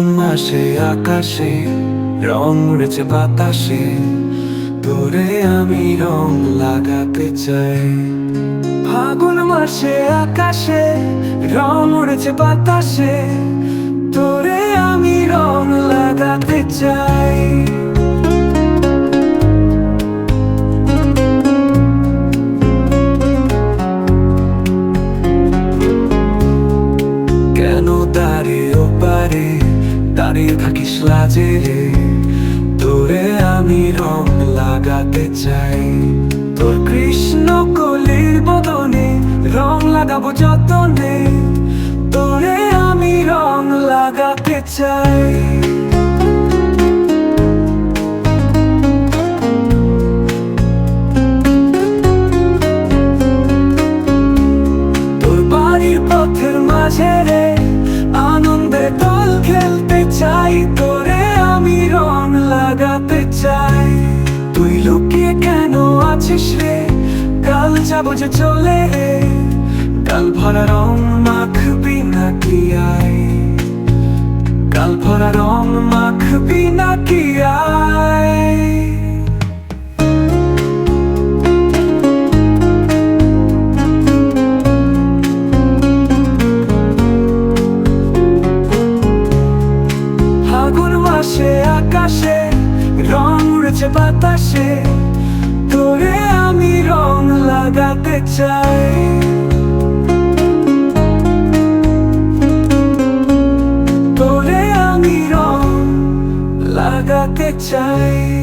মাসে আকাশে, রং উড়েছে বাতাসে। তোরে আমি রং লাগাতে চাই। ফাগুন মাসে, আকাশে, রং উড়েছে বাতাসে। তোরে দাঁড়িয়ে থাকিস লাজে। তোরে আমি রং লাগাতে চাই। তোর কৃষ্ণ কলির বদনে রং লাগাবো যতনে। তোরে আমি রং লাগাতে চাই। তোর বাড়ির পথের মাঝে রে আছিস রে, কাল যাব যে চলে। কাল ভরা রং মাখবি নাকি আয়? কাল ভরা রং মাখবি নাকি আয়? ফাগুন মাসে, আকাশে, রং উড়েছে বাতাসে। আমি রং লাগাতে চাই। তোরে আমি রং লাগাতে চাই।